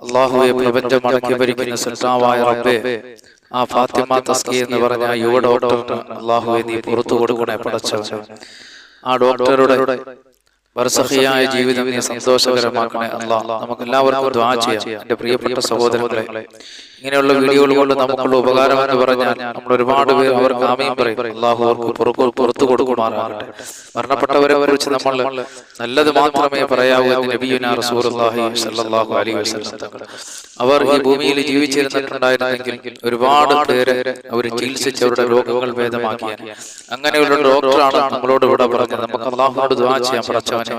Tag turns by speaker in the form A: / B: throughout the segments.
A: അള്ളാഹുവെ പ്രപഞ്ചം മടക്കി ഭരിക്കുന്ന സൃഷ്ടാവായ റബ്ബേ ആ ഫാത്തിമ തസ്കി എന്ന് പറഞ്ഞ യുവ ഡോക്ടറിന് അള്ളാഹുവെ നീ പുറത്തു കൊടുക്കണേ പടച്ചവൻ ആ ഡോക്ടറുടെ വർസഹിയായ ജീവിതം നീ സന്തോഷകരമാക്കണേ അള്ളാഹ് നമുക്ക് എല്ലാവർക്കും ദ്വാ ചെയ്യാം. എന്റെ പ്രിയപ്പെട്ട സഹോദരങ്ങളെ ഇങ്ങനെയുള്ള വീഡിയോകൾ കൊണ്ട് നമുക്കുള്ള ഉപകാരം എന്ന് പറഞ്ഞാൽ നമ്മൾ ഒരുപാട് പേർ അവർക്ക് ആമയും പറയും. അള്ളാഹു അവർക്ക് പുറത്തു കൊടുക്കുമാറാകട്ടെ മരണപ്പെട്ടവരെ കുറിച്ച് നമ്മൾ നല്ലത് മാത്രമേ പറയാവൂ എന്ന് നബിയുന അവർ ഈ ഭൂമിയിൽ ജീവിച്ചിരുന്നിട്ടുണ്ടായിരുന്നെങ്കിൽ ഒരുപാട് പേരെ അവർ ചികിത്സിച്ച് അവരുടെ രോഗങ്ങൾ ഭേദമാക്കിയ അങ്ങനെയുള്ള ഡോക്ടറാണ് നമ്മളോട് ഇവിടെ പറഞ്ഞത്. നമുക്ക് അള്ളാഹുനോട് ദ്വാ ചെയ്യാൻ പടച്ചവനെ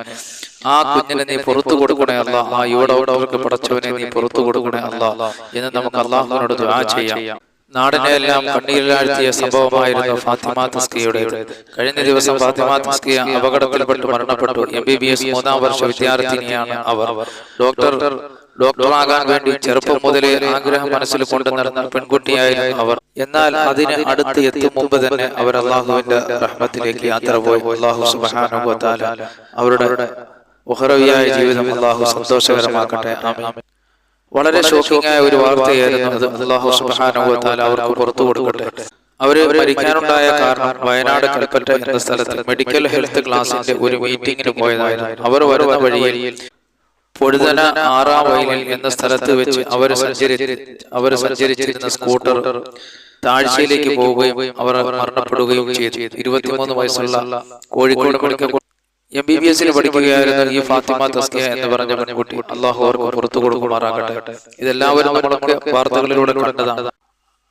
A: ആ കുഞ്ഞിനെ നീ പുറത്തു കൊടുക്കണേ അല്ല. ആ യുവടവർക്ക് പടച്ചവനെ നീ പുറത്തു കൊടുക്കണേ അല്ല. എന്ന് നമുക്ക് അള്ളാഹുവിനോട് ദ്വാ ചെയ്യാം. നാടിനെ എല്ലാം കണ്ണീരിലാഴ്ത്തിയ സംഭവമായിരുന്നു ഫാത്തിമ തസ്കിയുടെ കഴിഞ്ഞ ദിവസം ഫാത്തിമ തസ്കിയ അപകടത്തിൽപ്പെട്ട് മരണപ്പെട്ടു. എം ബി ബി എസ് മൂന്നാം വർഷ വിദ്യാർത്ഥിനിയാണ് അവർ. ഡോക്ടർ ഡോക്ടറാകാൻ വേണ്ടി ചെറുപ്പം മുതലേ ആഗ്രഹം മനസ്സിൽ കൊണ്ടു നടന്ന പെൺകുട്ടിയായിരുന്നു അവർ. എന്നാൽ അതിന് അടുത്ത് എത്തും മുമ്പ് തന്നെ അവർ അള്ളാഹുവിന്റെ റഹ്മത്തിലേക്ക് യാത്ര പോയി. അള്ളാഹു വ അവരുടെ ഉഹറവിയായ ജീവിതം അള്ളാഹു സന്തോഷകരമാക്കട്ടെ. ആമീൻ. വളരെ ഷോക്കിംഗ് ആയ ഒരു വാർത്തയായിരുന്നു അത് അള്ളാഹു തആല അവർക്ക് പുറത്തു കൊടുക്കട്ടെ. അവർ മരിക്കാനുണ്ടായ കാരണം വയനാട് കൽപ്പറ്റ എന്ന സ്ഥലത്ത് മെഡിക്കൽ ഹെൽത്ത് ക്ലാസിന്റെ ഒരു മീറ്റിംഗിന് പോയതായിരുന്നു. അവർ വരുന്ന വഴിയിൽ പൊഴുതന ആറാം വയലിൽ എന്ന സ്ഥലത്ത് വെച്ച് അവർ സഞ്ചരി അവർ സഞ്ചരിച്ചിരുന്ന സ്കൂട്ടർ താഴ്ചയിലേക്ക് പോവുകയും അവർ മരണപ്പെടുകയും ചെയ്തു. ഇരുപത്തിമൂന്ന് വയസ്സുള്ള Kozhikode medical M B B എസിൽ പഠിക്കുകയായിരുന്നു ഈ ഫാത്തിമ തസ്കിയ എന്ന് പറഞ്ഞ പെൺകുട്ടി. അള്ളാഹു അവർക്ക് പുറത്തു കൊടുക്കുമാറാകട്ടെ ഇതെല്ലാവരും നമ്മളൊക്കെ വാർത്തകളിലൂടെ കണ്ടതാണ്.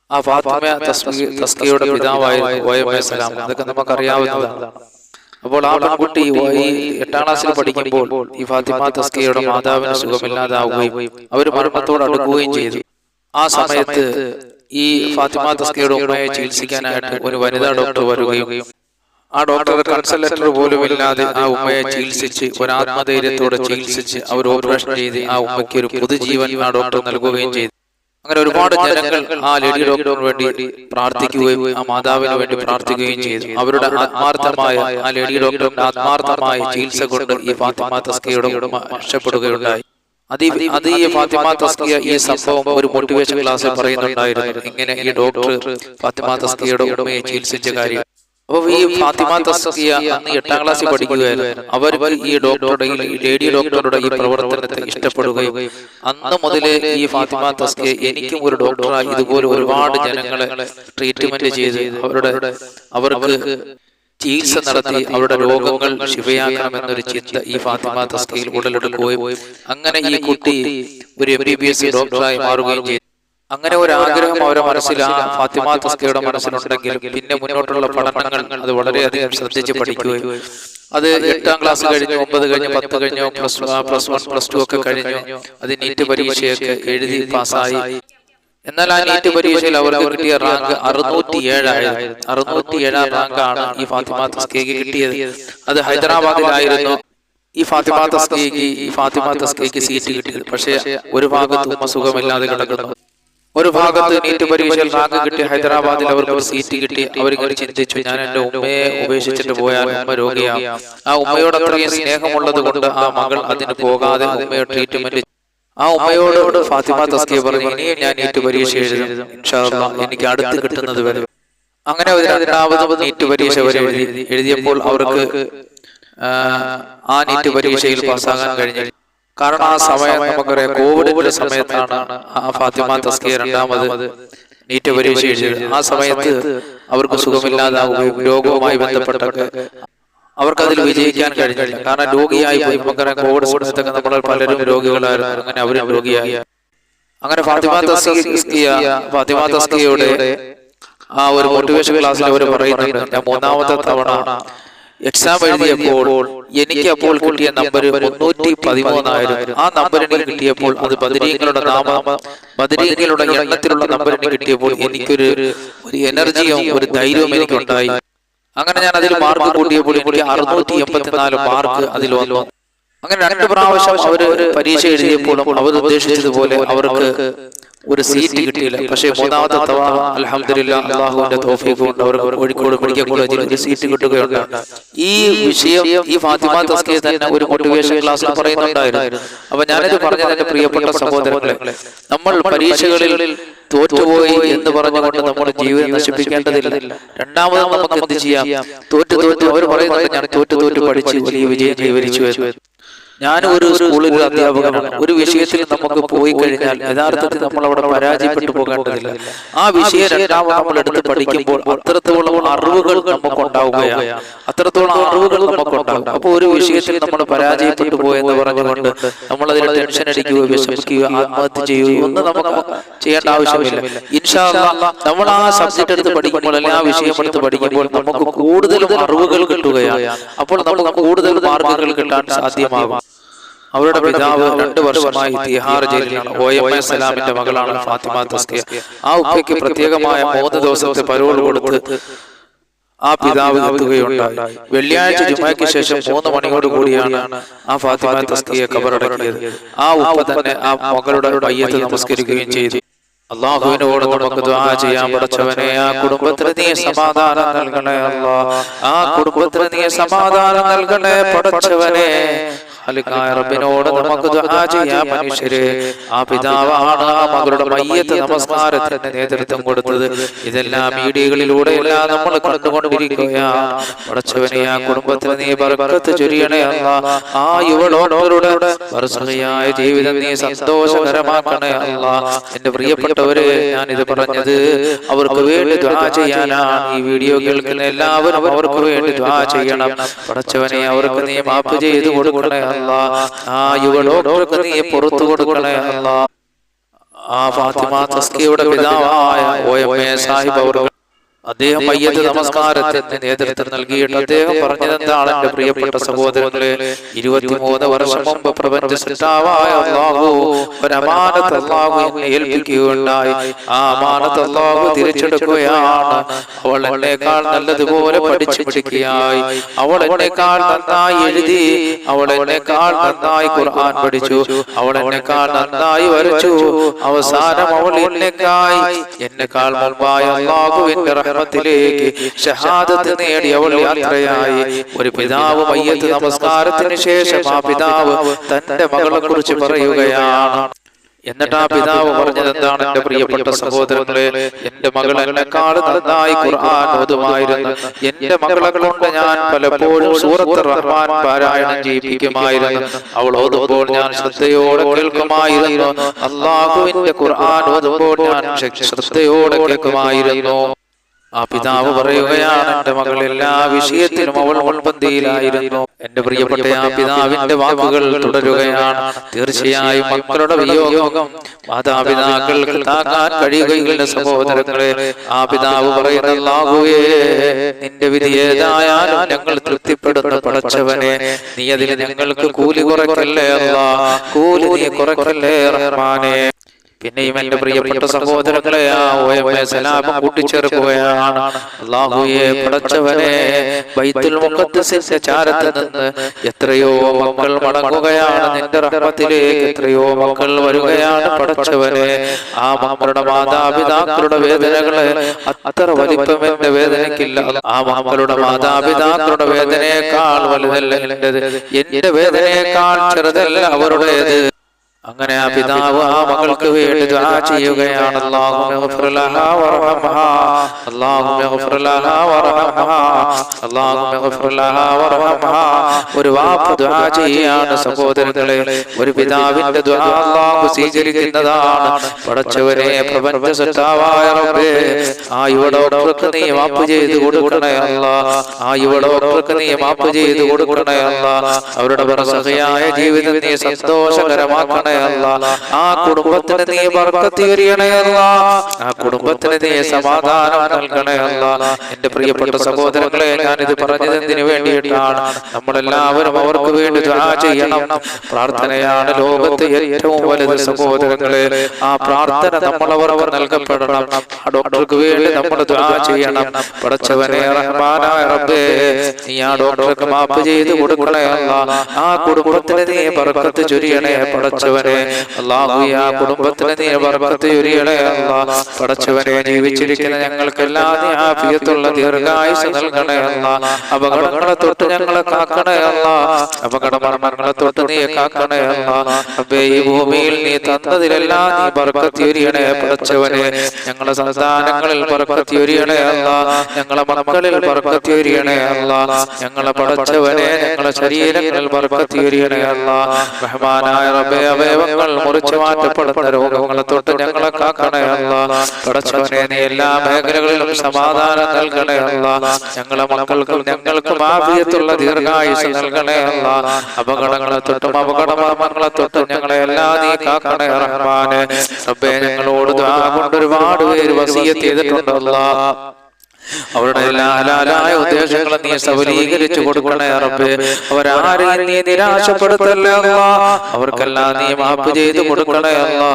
A: ആ ഫാത്തിമ തസ്കിയുടെ എ സലാം. അതൊക്കെ നമുക്കറിയാവുന്നതാണ് അപ്പോൾ ആ പെൺകുട്ടി ഈ എട്ടാം ക്ലാസ്സിൽ പഠിക്കുമ്പോൾ ഈ ഫാത്തിമ തസ്കിയുടെ മാതാവിന് സുഖമില്ലാതാവുകയും അവർ മരണത്തോട് അടുക്കുകയും ചെയ്തു. ആ സമയത്ത് ഈ ഫാത്തിമ തസ്കിയുടെ ഉമ്മയെ ചികിത്സിക്കാനായിട്ട് ഒരു വനിതാ ഡോക്ടർ വരികയും ആ ഡോക്ടർ കൺസൾട്ടർ പോലും ഇല്ലാതെ ആ ഉമ്മയെ ചികിത്സിച്ച് ഒരു ആത്മധൈര്യത്തോടെ ചികിത്സിച്ച് അവർ ഓപ്പറേഷൻ ചെയ്ത് ആ ഉമ്മയ്ക്ക് ഒരു പുതുജീവൻ ആ ഡോക്ടർ നൽകുകയും ചെയ്തു. അങ്ങനെ ഒരുപാട് ജനങ്ങൾ ആ ലേഡി ഡോക്ടറിന് വേണ്ടി പ്രാർത്ഥിക്കുകയും ആ മാതാവിന് വേണ്ടി പ്രാർത്ഥിക്കുകയും ചെയ്തു. അവരുടെ ആത്മാർത്ഥമായ ആ ലേഡി ഡോക്ടറിന്റെ ആത്മാർത്ഥമായ ചികിത്സ കൊണ്ട് ഈ ഫാത്തിമ തസ്കയുടെ രക്ഷപ്പെടുകയുണ്ടായി. അത് അത് ഈ ഫാത്തിമ തസ്കിയ ഈ സംഭവം ഒരു മോട്ടിവേഷൻ ക്ലാസ്സിൽ പറയുന്നുണ്ടായിരുന്നു. ഇങ്ങനെ ഈ ഡോക്ടർ ഫാത്തിമ തസ്കിയുടെ ഉടമയെ ചികിത്സിച്ച കാര്യം അപ്പൊ ഈ ഫാത്തിമ തസ്കിയ അന്ന് എട്ടാം ക്ലാസ്സിൽ പഠിക്കുകയായിരുന്നു. അവർക്ക് ഈ ഡോക്ടറുടെ ഈ ലേഡി ഡോക്ടറുടെ ഈ പ്രവർത്തനത്തെ ഇഷ്ടപ്പെടുകയും അന്ന് മുതലേ ഈ ഫാത്തിമ തസ്കിയ എനിക്കും ഒരു ഡോക്ടറായി ഇതുപോലെ ഒരുപാട് ജനങ്ങളെ ട്രീറ്റ്മെന്റ് ചെയ്ത് അവരുടെ അവർക്ക് ചികിത്സ നടത്തി അവരുടെ രോഗങ്ങൾ ശിവയാക്കണമെന്നൊരു ചിന്ത ഈ ഫാത്തിമ തസ്കയിൽ ഉടലെടുക്കുകയും അങ്ങനെ ഈ കുട്ടി ഒരു എം ബി ബി എസ് ഡോക്ടറായി മാറുകയും ചെയ്തു. അങ്ങനെ ഒരു ആഗ്രഹം അവരുടെ മനസ്സിൽ ആ ഫാത്തിമ തസ്കയുടെ മനസ്സിലുണ്ടെങ്കിൽ പിന്നെ മുന്നോട്ടുള്ള പഠനങ്ങൾ അത് വളരെയധികം ശ്രദ്ധിച്ച് പഠിക്കുകയും അത് എട്ടാം ക്ലാസ് കഴിഞ്ഞു ഒമ്പത് കഴിഞ്ഞു പത്ത് കഴിഞ്ഞു plus plus one plus two ഒക്കെ കഴിഞ്ഞു അത് നീറ്റ് പരീക്ഷയൊക്കെ എഴുതി പാസ്സായി. എന്നാൽ ആ നീറ്റ് പരീക്ഷയിൽ അവർക്ക് കിട്ടിയ റാങ്ക് അറുന്നൂറ്റി ഏഴായിരുന്നു അറുന്നൂറ്റി ഏഴാം റാങ്കാണ് ഈ ഫാത്തിമ തസ്കേക്ക് കിട്ടിയത്. അത് ഹൈദരാബാദിലായിരുന്നു. ഈ ഫാത്തിമ തസ്കേക്ക് ഈ ഫാത്തിമ തസ്കേക്ക് സീറ്റ് കിട്ടിയത്. പക്ഷേ ഒരു ഭാഗത്തും സുഖമില്ലാതെ കിടക്കുന്നു ഒരു ഭാഗത്ത് നീറ്റ് പരീക്ഷയിൽ റാങ്ക് കിട്ടി ഹൈദരാബാദിൽ അവർക്ക് ഒരു സീറ്റ് കിട്ടി. അവരിങ്ങനെ ചിന്തിച്ചു ഞാൻ എന്റെ ഉമ്മയെ ഉപേക്ഷിച്ചിട്ട് പോയാൽ ഉമ്മ രോഗിയാണ് ആ ഉമ്മയോട് അത്രയും സ്നേഹമുള്ളത് കൊണ്ട് ആ മകൾ അതിന് പോകാതെ ഉമ്മയെ ട്രീറ്റ്മെന്റ് ആ ഉമ്മയോട് ഫാത്തിമ തസ്കിയ പറഞ്ഞു ഇനിയും ഞാൻ നീറ്റ് പരീക്ഷ എഴുതും എനിക്ക് അടുത്ത് കിട്ടുന്നത് വരെ. അങ്ങനെ രണ്ടാമത് നീറ്റ് പരീക്ഷ വരെ എഴുതി എഴുതിയപ്പോൾ അവർക്ക് ആ, ആ നീറ്റ് പരീക്ഷയിൽ പാസ്സാകാൻ കഴിഞ്ഞു കാരണം ആ സമയം നമുക്കറിയാം കോവിഡിന്റെ സമയത്താണ് ആ ഫാത്തിമ തസ്കിയ രണ്ടാമത് നീറ്റ് പരീക്ഷ എഴുതിയത്. ആ സമയത്ത് അവർക്ക് സുഖമില്ലാതാവുകയും രോഗവുമായി ബന്ധപ്പെട്ടൊക്കെ അവർക്ക് അതിൽ വിജയിക്കാൻ കഴിഞ്ഞില്ല. കാരണം രോഗിയായി പോയി. നമുക്കറിയാം കോവിഡ് സമയത്തൊക്കെ നമ്മൾ പലരും രോഗികളായിരുന്നു. അങ്ങനെ അവരും രോഗിയായി. അങ്ങനെ ഫാത്തിമ തസ്കിയ ഫാത്തിമ തസ്കിയയുടെ ആ ഒരു മോട്ടിവേഷൻ ക്ലാസ്സിൽ അവർ പറയുന്നുണ്ട്. ഞാൻ മൂന്നാമത്തെ തവണ എക്സാം എഴുതിയപ്പോൾ എനിക്ക് അപ്പോൾ കിട്ടിയ നമ്പർ മുന്നൂറ്റി പതിമൂന്നായിരുന്നു ആ നമ്പർ എനിക്ക് കിട്ടിയപ്പോൾ അത് ബദരീങ്ങളുടെ നാമം ബദരീങ്ങളുടെ എണ്ണത്തിലുള്ള നമ്പർ എനിക്ക് കിട്ടിയപ്പോൾ എനിക്കൊരു ഒരു എനർജിയും ഒരു ധൈര്യവും എനിക്കുണ്ടായി. അങ്ങനെ ഞാൻ അതിൽ മാർക്ക് കൂട്ടിയപ്പോൾ എനിക്ക് അറുന്നൂറ്റി എൺപത്തിനാല് മാർക്ക് അതിൽ വന്നു. അങ്ങനെ രണ്ട് പ്രാവശ്യം അവർ പരീക്ഷ എഴുതിയപ്പോഴും അവർ ഉദ്ദേശിച്ചതുപോലെ അവർക്ക് ഒരു സീറ്റ് കിട്ടിയില്ല. പക്ഷേ മൂന്നാമത്തെ തവണ അലഹമില്ല അള്ളാഹുവിന്റെ തോഫീക്ക് കൊണ്ട് അവർക്ക് കോഴിക്കോട് മെഡിക്കൽ കോളേജിൽ ഒരു സീറ്റ് കിട്ടുകയുണ്ട് ഈ വിഷയം ഈ ഫാത്തിമ തസ്കെ തന്നെ ഒരു മോട്ടിവേഷൻ ക്ലാസ്സിൽ പറയുന്നുണ്ടായിരുന്നു. അപ്പൊ ഞാനിത് പറഞ്ഞത് എന്റെ പ്രിയപ്പെട്ട സഹോദരങ്ങളെ നമ്മൾ പരീക്ഷകളിൽ തോറ്റുപോയി എന്ന് പറഞ്ഞുകൊണ്ട് നമ്മൾ ജീവിതം നശിപ്പിക്കേണ്ടതില്ല. രണ്ടാമത് നമുക്ക് എന്ത് ചെയ്യാം? തോറ്റു തോറ്റു അവർ പറയുന്നത് ഞാൻ തോറ്റു തോറ്റു പഠിച്ച് വലിയ വിജയം കൈവരിച്ചു ഞാൻ ഒരു സ്കൂളിൽ അധ്യാപകനാണ്. ഒരു വിഷയത്തിൽ നമുക്ക് പോയി കഴിഞ്ഞാൽ യഥാർത്ഥത്തിൽ നമ്മൾ അവിടെ പരാജയപ്പെട്ടു പോകേണ്ടതില്ല ആ വിഷയം രണ്ടാമത് നമ്മൾ എടുത്ത് പഠിക്കുമ്പോൾ അത്രത്തോളം അറിവുകൾ നമുക്ക് ഉണ്ടാവുകയാണ്. അത്രത്തോളം അറിവുകൾ നമുക്ക് ഉണ്ടാകും അപ്പോൾ ഒരു വിഷയത്തിൽ നമ്മൾ പരാജയപ്പെട്ടു പോയെന്ന് പറഞ്ഞുകൊണ്ട് നമ്മൾ അതിൽ ടെൻഷൻ അടിക്കുകയോ വിഷമിക്കുകയോ ആത്മഹത്യ ചെയ്യുകയോ ഒന്നും നമുക്ക് ചെയ്യേണ്ട ആവശ്യമില്ല. ഇൻഷാ നമ്മൾ ആ സബ്ജക്ട് എടുത്ത് പഠിക്കുമ്പോൾ അല്ലെങ്കിൽ ആ വിഷയം എടുത്ത് പഠിക്കുമ്പോൾ നമുക്ക് കൂടുതൽ അറിവുകൾ കിട്ടുകയാണ്. അപ്പോൾ നമുക്ക് കൂടുതൽ മാർഗങ്ങൾ കിട്ടാൻ സാധ്യമാകും അവരുടെ പിതാവ് രണ്ടു വർഷമായി തിഹാർ ജയിലിലാണ്. ഒ എം എസ് സലാമിന്റെ മകളാണ് ഫാത്തിമ തസ്കിയ. ആ ഉപ്പയ്ക്ക് പ്രത്യേകമായ മൂന്ന് ദിവസത്തെ പരോൾ കൊടുത്ത് ആ പിതാവ് എത്തുകയുണ്ടായി. വെള്ളിയാഴ്ച ജുമയ്ക്ക് ശേഷം മൂന്ന് മണിയോട് കൂടിയാണ് ആ ഫാത്തിമ തസ്കിയെ കബറടക്കിയത്. ആ ഉപ്പ തന്നെ ആ മകളുടെ മയ്യത്ത് നമസ്കരിക്കുകയും ചെയ്തു. അള്ളാഹുവിനോട് നമുക്ക് ദ്വാ ചെയ്യാൻ പഠിച്ചവനെ ആ കുടുംബത്തിന് നീ സമാധാനം നൽകണേ അല്ലാ ആ കുടുംബത്തിന് നീ സമാധാനം നൽകണേ പഠിച്ചവനെ റബ്ബിനോട് നമുക്ക് ചെയ്യാം മനുഷ്യര്. ആ പിതാവാണ് ആ മകളുടെ മയ്യത്ത് നമസ്കാരത്തിന് നേതൃത്വം കൊടുത്തത്. ഇതെല്ലാം മീഡിയകളിലൂടെ എല്ലാം നമ്മൾ കണ്ടുകൊണ്ടിരിക്കുകയാ പടച്ചവനെ ആ കുടുംബത്തിന് നീ ബർക്കത്ത് ചൊരിയണേ അല്ല. ആ യുവളോടോരുടെ വർഷകയായ ജീവിതം നീ സന്തോഷകരമാക്കണേ അല്ല. എന്റെ പ്രിയപ്പെട്ടവരെ ഞാൻ ഇത് പറഞ്ഞത് അവർക്ക് വേണ്ടി ദ്വാ ചെയ്യാനാണ്. ഈ വീഡിയോ കേൾക്കുന്ന എല്ലാവരും അവർക്ക് വേണ്ടി ദ്വാ ചെയ്യണം. പടച്ചവനെ അവർക്ക് നീ മാപ്പ് ചെയ്ത് കൊടുക്കണേ അല്ല ആ യുവ ഡോക്ടർക്ക് നീ പുറത്തു കൊടുക്കണേ അല്ലാ ആ ഫാത്തിമ തസ്കിയുടെ പിതാവായ ഒ എം എ സാഹിബ് അവർ അദ്ദേഹം മയ്യത്ത് നമസ്കാരത്തിന് നേതൃത്വം നൽകിയിട്ട് അദ്ദേഹം പറഞ്ഞതെന്താണ് എന്റെ പ്രിയപ്പെട്ട സഹോദരങ്ങളെ ഇരുപത്തിമൂന്ന് വർഷം മുമ്പ് പ്രപഞ്ച സൃഷ്ടാവായ അള്ളാഹു അള്ളാഹു എന്നെ ഏൽപ്പിക്കുകയുണ്ടായി. ആ അമാനത്ത് അള്ളാഹു തിരിച്ചെടുക്കുകയാണ് അവൾ എന്നേക്കാൾ നല്ലതുപോലെ പഠിച്ചു പഠിക്കുകയായി. അവൾ എന്നേക്കാൾ നന്നായി എഴുതി അവൾ എന്നേക്കാൾ നന്നായി ഖുർആൻ പഠിച്ചു. അവൾ എന്നേക്കാൾ നന്നായി വരച്ചു. അവസാനം അവൾ എന്നെക്കായി. എന്നെക്കാൾ മുമ്പായി അള്ളാഹുവിന്റെ റഹ്മത്തിലേക്ക് ഷഹാദത്ത് നേടിയവൾ യാത്രയായി ഒരു പിതാവ് മയ്യത്ത് നമസ്കാരത്തിന് ശേഷം ആ പിതാവ് തന്റെ മകളെ കുറിച്ച് പറയുകയാണ്. എന്നിട്ട് ആ പിതാവ് പറഞ്ഞത് എന്താണ്? എന്റെ പ്രിയപ്പെട്ട സഹോദരങ്ങളെ എന്റെ മകൾ എന്നെക്കാൾ നന്നായി ഖുർആൻ ഓതുമായിരുന്നു. എന്റെ മകളെ കൊണ്ട് ഞാൻ പലപ്പോഴും സൂറത്ത് റഹ്മാൻ പാരായണം ചെയ്യിപ്പിക്കുമായിരുന്നു അവൾ ഓതുമ്പോൾ ഞാൻ ശ്രദ്ധയോടെ കേൾക്കുമായിരുന്നു. അള്ളാഹുവിന്റെ ഖുർആൻ ഓതുമ്പോൾ ഞാൻ ശ്രദ്ധയോടെ കേൾക്കുമായിരുന്നു. ആ പിതാവ് പറയുകയാണ് എന്റെ മകൾ എല്ലാ വിഷയത്തിലും അവൾ മുൻപന്തിയിലായിരുന്നു. എന്റെ പ്രിയപ്പെട്ട ആ പിതാവിന്റെ വാക്കുകൾ തുടരുകയാണ്. തീർച്ചയായും മക്കളുടെ വിയോഗം മാതാപിതാക്കൾക്ക് താങ്ങാൻ കഴിയുകയില്ല സഹോദരങ്ങളെ ആ പിതാവ് പറയുന്നല്ലാകുവേ നിന്റെ വിധി ഏതായാലും ഞങ്ങൾ തൃപ്തിപ്പെടുന്ന പടച്ചവനെ നീ അതിൽ ഞങ്ങൾക്ക് കൂലി കുറയ്ക്കല്ലേ അല്ല? കൂലി നീ കുറയ്ക്കല്ലേ റഹ്മാനെ? പിന്നെയും എന്റെ പ്രിയപ്പെട്ട സഹോദരങ്ങളെ കൂട്ടിച്ചേർക്കുകയാണ്. ബൈത്തുൽ നിന്ന് എത്രയോ മക്കൾ മടങ്ങുകയാണ് നിന്റെ റഹ്മത്തിലേക്ക് എത്രയോ മക്കൾ വരികയാണ് പടച്ചവനെ. ആ മക്കളുടെ മാതാപിതാക്കളുടെ വേദനകളെ അത്ര വലിപ്പം എന്റെ വേദനയ്ക്കില്ല. ആ മക്കളുടെ മാതാപിതാക്കളുടെ വേദനയേക്കാൾ വലുതല്ല എന്റെ വേദനയേക്കാൾ ചെറുതല്ല അവരുടേത്. അങ്ങനെ ആ പിതാവ് ആ മകൾക്ക് വേണ്ടി ദുആ ചെയ്യുകയാണ്. അല്ലാഹുമ്മ ഗ്ഫിർ ലഹാ വർഹംഹാ അല്ലാഹുമ്മ ഗ്ഫിർ ലഹാ വർഹംഹാ അല്ലാഹുമ്മ ഗ്ഫിർ ലഹാ വർഹംഹാ ഒരു വാപ്പ ദുആ ചെയ്യാണ് സഹോദരങ്ങളെ. ഒരു പിതാവിന്റെ ദുആ അല്ലാഹു സ്വീകരിക്കുന്നതാണ്. പടച്ചവരെ പ്രപഞ്ച സൃഷ്ടാവായ റബ്ബേ ആ യുവ ഡോക്ടർക്ക് നീ മാപ്പ് ചെയ്തു കൊടുക്കണേ അല്ലാ. ആ യുവ ഡോക്ടർക്ക് നീ മാപ്പ് ചെയ്തു കൊടുക്കണേ അല്ലാ. അവരുടെ ബർസഖിയായ ജീവിതം നീ സന്തോഷകരമാക്കണേ അല്ല. ആ കുടുംബത്തിന് നീ അല്ല. ആ കുടുംബത്തിന് നീ സമാധാനം നൽകണേ അല്ല. എന്റെ പ്രിയപ്പെട്ട സഹോദരങ്ങളെ ഞാൻ ഇത് പറഞ്ഞത് എന്തിനു വേണ്ടിയിട്ടാണ്. നമ്മളെല്ലാവരും അവർക്ക് വേണ്ടി ചെയ്യണം. പ്രാർത്ഥനയാണ് ലോകത്തെ ഏറ്റവും വലുത് സഹോദരങ്ങളെ. ആ പ്രാർത്ഥന അവർക്ക് നൽകപ്പെടണം. ആ ഡോക്ടർക്ക് വേണ്ടി നമ്മൾ ദുആ ചെയ്യണം. പടച്ചവനെ റഹ്മാനായ റബ്ബേ. നീ ആ ഡോക്ടർക്ക് മാപ്പ് ചെയ്ത് കൊടുക്കണേ ആ കുടുംബത്തിന് നീ ബർക്കത്ത് ചൊരിയണേ പടച്ചവനെ അല്ലാഹു ആ കുടുംബത്തിന് നീ ബർക്കത്ത് ചൊരിയണേ അല്ലാ പടച്ചവനെ ജീവിച്ചിരിക്കുന്ന ഞങ്ങൾക്കെല്ലാം നീ ആഫിയത്തുള്ള ദീർഘായുസ് നൽകണേ അല്ലാ അപകടങ്ങളെ തൊട്ട് ഞങ്ങളെ കാക്കണേ അല്ലാ അപകട മരണങ്ങളെ തൊട്ട് നീ കാക്കണേ അല്ലാ റബ്ബേ ഈ ഭൂമിയിൽ നീ തന്നതിലെല്ലാം നീ ബർക്കത്ത് ചൊരിയണേ പടച്ചവനെ. ഞങ്ങളെ ചൊരിയണേ അല്ലാ ഞങ്ങളെ മക്കളിൽ അല്ലാ ഞങ്ങളെ പടച്ചവനെ ഞങ്ങളെ ശരീരങ്ങളിൽ ചൊരിയണേ അല്ലാ റഹ്മാനായ റബ്ബേ അവയവങ്ങൾ മുറിച്ചു മാറ്റപ്പെടുന്ന രോഗങ്ങളെ തൊട്ട് ഞങ്ങളെ കാക്കണേ പടച്ചവനെ നീ എല്ലാ മേഖലകളിലും സമാധാനം നൽകണേ അല്ലാ ഞങ്ങളെ മക്കൾക്കും ഞങ്ങൾക്കും ആഫിയത്തുള്ള ദീർഘായുസ് നൽകണേ അല്ലാ അപകടങ്ങളെ തൊട്ടും അപകടമർമ്മങ്ങളെ തൊട്ടും ഞങ്ങളെ എല്ലാ നീ കാക്കണേ റഹ്മാനെ. റബ്ബേ ഞങ്ങളോട് കൊണ്ട് ഒരുപാട് പേര് വസീയത്ത് ചെയ്തിട്ടുണ്ടല്ലോ. അവരുടെ എല്ലാ ഹലാലായ ഉദ്ദേശങ്ങൾ നീ സബലീകരിച്ചു കൊടുക്കണേ റബ്ബേ അവരാരെയും നീ നിരാശപ്പെടുത്തല്ലേ അല്ലാ അവർക്കെല്ലാം നീ മാപ്പ് ചെയ്തു കൊടുക്കണേ അല്ലാ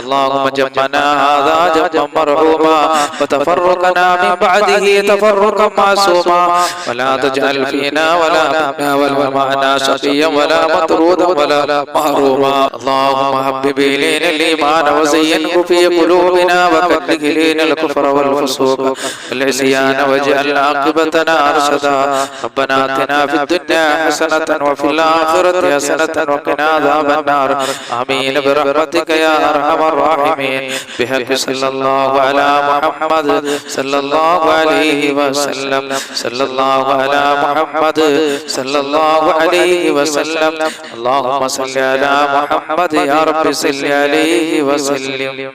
A: اللهم جمعنا هذا جمعا مرحوما وتفرقنا من بعده تفرقا معصوما ولا تجعل فينا ولا منا ولا معنا شقيا ولا مطرودا ولا محروما اللهم حبب الينا الايمان وزينه في قلوبنا وكره الينا الكفر والفسوق والعصيان واجعل عاقبتنا رشدا. ربنا آتنا في الدنيا حسنة وفي الآخرة حسنة وقنا عذاب النار. آمين برحمتك يا أرحم الراحمين. بحق صلى الله على محمد صلى الله عليه وسلم. صلى الله على محمد صلى الله عليه وسلم. اللهم صل على محمد يا رب صل عليه وسلم.